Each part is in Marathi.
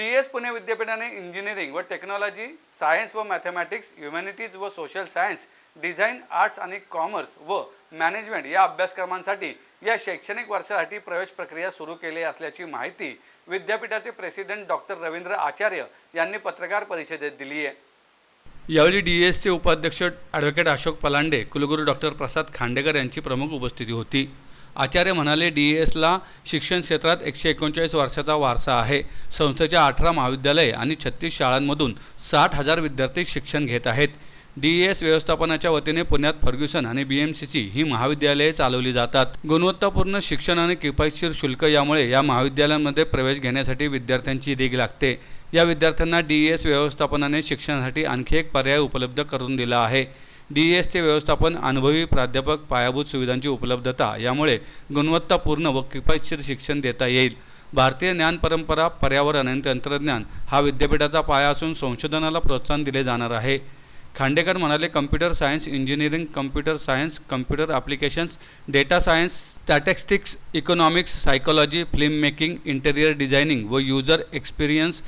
डी एस पुणे विद्यापीठाने इंजिनिअरिंग व टेक्नॉलॉजी सायन्स व मॅथमॅटिक्स ह्युमॅनिटीज व सोशल सायन्स डिझाईन आर्ट्स आणि कॉमर्स व मॅनेजमेंट या अभ्यासक्रमांसाठी या शैक्षणिक वर्षासाठी प्रवेश प्रक्रिया सुरू केली असल्याची माहिती विद्यापीठाचे प्रेसिडेंट डॉक्टर रवींद्र आचार्य यांनी पत्रकार परिषदेत दिली आहे. यावेळी डी एसचे उपाध्यक्ष ॲडव्होकेट अशोक पलांडे कुलगुरू डॉक्टर प्रसाद खांडेकर यांची प्रमुख उपस्थिती होती. आचार्य म्हणाले डी एसला शिक्षण क्षेत्रात एकशे एकोणचाळीस वर्षाचा वारसा आहे. संस्थेच्या अठरा महाविद्यालये आणि छत्तीस शाळांमधून साठ हजार विद्यार्थी शिक्षण घेत आहेत. डी एस व्यवस्थापनाच्या वतीने पुण्यात फर्ग्युसन आणि बी एम सी सी ही महाविद्यालये चालवली जातात. गुणवत्तापूर्ण शिक्षण आणि किफायतशीर शुल्क यामुळे या महाविद्यालयांमध्ये प्रवेश घेण्यासाठी विद्यार्थ्यांची रीग लागते. या विद्यार्थ्यांना डी एस व्यवस्थापनाने शिक्षणासाठी आणखी एक पर्याय उपलब्ध करून दिला आहे. डी एसचे व्यवस्थापन अनुभवी प्राध्यापक पायाभूत सुविधांची उपलब्धता यामुळे गुणवत्तापूर्ण व किफायतशीर शिक्षण देता येईल. भारतीय ज्ञान परंपरा पर्यावरण आणि तंत्रज्ञान हा विद्यापीठाचा पाया असून संशोधनाला प्रोत्साहन दिले जाणार आहे. खांडेकर म्हणाले computer science engineering computer science computer applications data science statistics economics psychology film making interior designing व user experience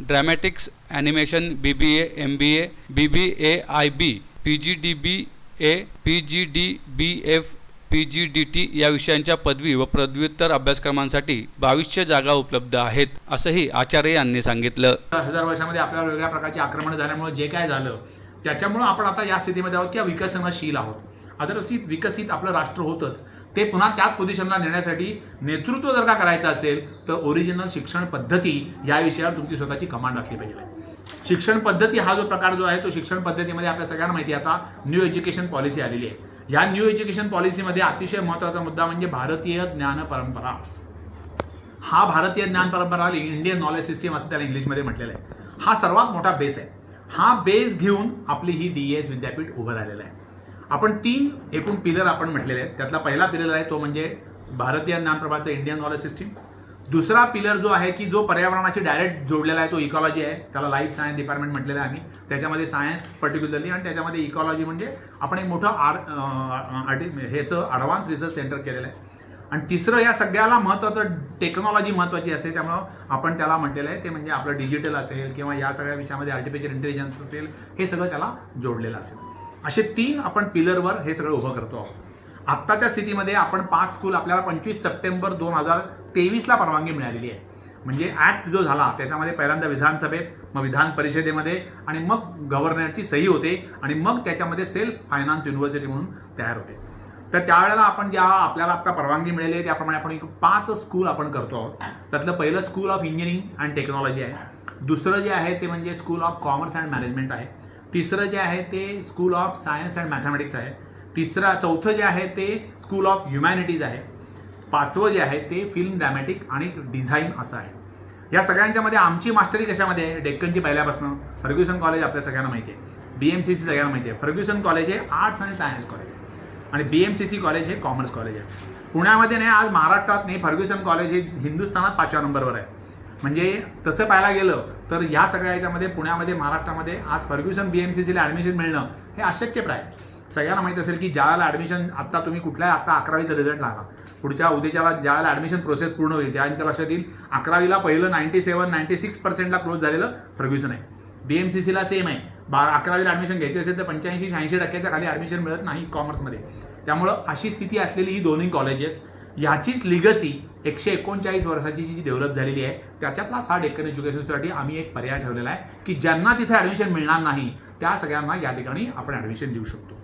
dramatics animation B B A M B A B B A I B P G D B A P G D B F P G D T या विषयांच्या पदवी व पदव्युत्तर अभ्यासक्रमांसाठी बावीसशे जागा उपलब्ध आहेत असंही आचार्य यांनी सांगितलं. हजार वर्षामध्ये आपल्याला वेगळ्या प्रकारची आक्रमण झाल्यामुळे जे काय झालं त्याच्यामुळं आपण आता या स्थितीमध्ये आहोत किंवा विकसनशील आहोत. अदरसित विकसित आपलं राष्ट्र होतंच. ते पुन्हा त्याच पोझिशनला नेण्यासाठी नेतृत्व जर का करायचं असेल तर ओरिजिनल शिक्षण पद्धती या विषयावर तुमची स्वतःची कमांड असली पाहिजे. शिक्षण पद्धती हा जो प्रकार जो आहे तो शिक्षण पद्धतीमध्ये आपल्या सगळ्यांना माहिती आता न्यू एज्युकेशन पॉलिसी आलेली आहे. या न्यू एज्युकेशन पॉलिसीमध्ये अतिशय महत्त्वाचा मुद्दा म्हणजे भारतीय ज्ञान परंपरा. हा भारतीय ज्ञान परंपरा इंडियन नॉलेज सिस्टीम असं त्याला इंग्लिशमध्ये म्हटलेलं आहे. हा सर्वात मोठा बेस आहे. हा बेस घेऊन आपली ही डी एस विद्यापीठ उभं राहिलेलं आहे. आपण तीन एकूण पिलर आपण म्हटलेले आहेत. त्यातला पहिला पिलर आहे तो म्हणजे भारतीय ज्ञान प्रभाचं इंडियन नॉलेज सिस्टीम दुसरा पिलर जो आहे की जो पर्यावरणाशी डायरेक्ट जोडलेला आहे तो इकॉलॉजी आहे. त्याला लाईफ सायन्स डिपार्टमेंट म्हटलेलं आहे आम्ही. त्याच्यामध्ये सायन्स पर्टिक्युलरली आणि त्याच्यामध्ये इकॉलॉजी म्हणजे आपण एक मोठं आर आर्टि ह्याचं ॲडव्हान्स रिसर्च सेंटर केलेलं आहे. आणि तिसरं या सगळ्याला महत्त्वाचं टेक्नॉलॉजी महत्त्वाची असते. त्यामुळं आपण त्याला म्हटलेलं आहे. ते म्हणजे आपलं डिजिटल असेल किंवा या सगळ्या विषयामध्ये आर्टिफिशियल इंटेलिजन्स असेल हे सगळं त्याला जोडलेलं असेल. असे तीन आपण पिलरवर हे सगळं उभं करतो आहोत. आत्ताच्या स्थितीमध्ये आपण पाच स्कूल आपल्याला पंचवीस सप्टेंबर दोन हजार तेवीसला परवानगी मिळालेली आहे. म्हणजे ॲक्ट जो झाला त्याच्यामध्ये पहिल्यांदा विधानसभेत मग विधान परिषदेमध्ये आणि मग गव्हर्नरची सही होते आणि मग त्याच्यामध्ये सेल्फ फायनान्स युनिव्हर्सिटी म्हणून तयार होते. तर त्यावेळेला आपण ज्या आपल्याला आता परवानगी मिळाली आहे त्याप्रमाणे आपण एक पाच स्कूल आपण करतो आहोत. त्यातलं पहिलं school of engineering and technology आहे. दुसरं जे आहे ते म्हणजे school of commerce and management आहे. तिसरं जे आहे ते school of science and mathematics आहे. तिसरा चौथं जे आहे ते स्कूल ऑफ ह्युमॅनिटीज आहे. पाचवं जे आहे ते फिल्म ड्रॅमॅटिक आणि डिझाईन असं आहे. या सगळ्यांच्यामध्ये आमची मास्टरी कशामध्ये आहे? डेक्कनची पहिल्यापासून. फर्ग्युसन कॉलेज आपल्या सगळ्यांना माहिती आहे. बी एम सी सी सगळ्यांना माहिती आहे. फर्ग्युसन कॉलेज हे आर्ट्स आणि सायन्स कॉलेज आहे. आणि B M C C college हे कॉमर्स कॉलेज आहे. पुण्यामध्ये नाही आज महाराष्ट्रात नाही फर्ग्युसन कॉलेज हे हिंदुस्थानात पाचव्या नंबरवर आहे. म्हणजे तसं पाहायला गेलं तर या सगळ्या याच्यामध्ये पुण्यामध्ये महाराष्ट्रामध्ये आज फर्ग्युसन बी एम सी सीला ॲडमिशन मिळणं हे अशक्यप्राय आहे सगळ्यांना माहीत असेल की ज्यावेळेला ॲडमिशन आत्ता तुम्ही कुठल्या आत्ता अकरावीचा रिझल्ट लागला. पुढच्या उद्याच्याला ज्यावेळेला ॲडमिशन प्रोसेस पूर्ण होईल त्यांच्या लक्षात येईल अकरावीला पहिलं नाईन्टी सेवन नाईन्टी सिक्स पर्सेंटला क्लोज झालेलं फर्ग्युसन आहे. बी एम सी सीला सेम आहे. बा अकरावीला ॲडमिशन घ्यायची असेल तर पंच्याऐंशी शहाऐंशी टक्क्याच्या खाली ॲडमिशन मिळत नाही कॉमर्समध्ये त्यामुळं अशी स्थिती असलेली ही दोन्ही कॉलेजेस ह्याचीच लिगसी एकशे एकोणचाळीस वर्षाची जी डेव्हलप झालेली आहे त्याच्यातलाच हा डेक्कन एज्युकेशन सोसायटी आम्ही एक पर्याय ठेवलेला आहे की ज्यांना तिथे ॲडमिशन मिळणार नाही त्या सगळ्यांना या ठिकाणी आपण ॲडमिशन देऊ शकतो.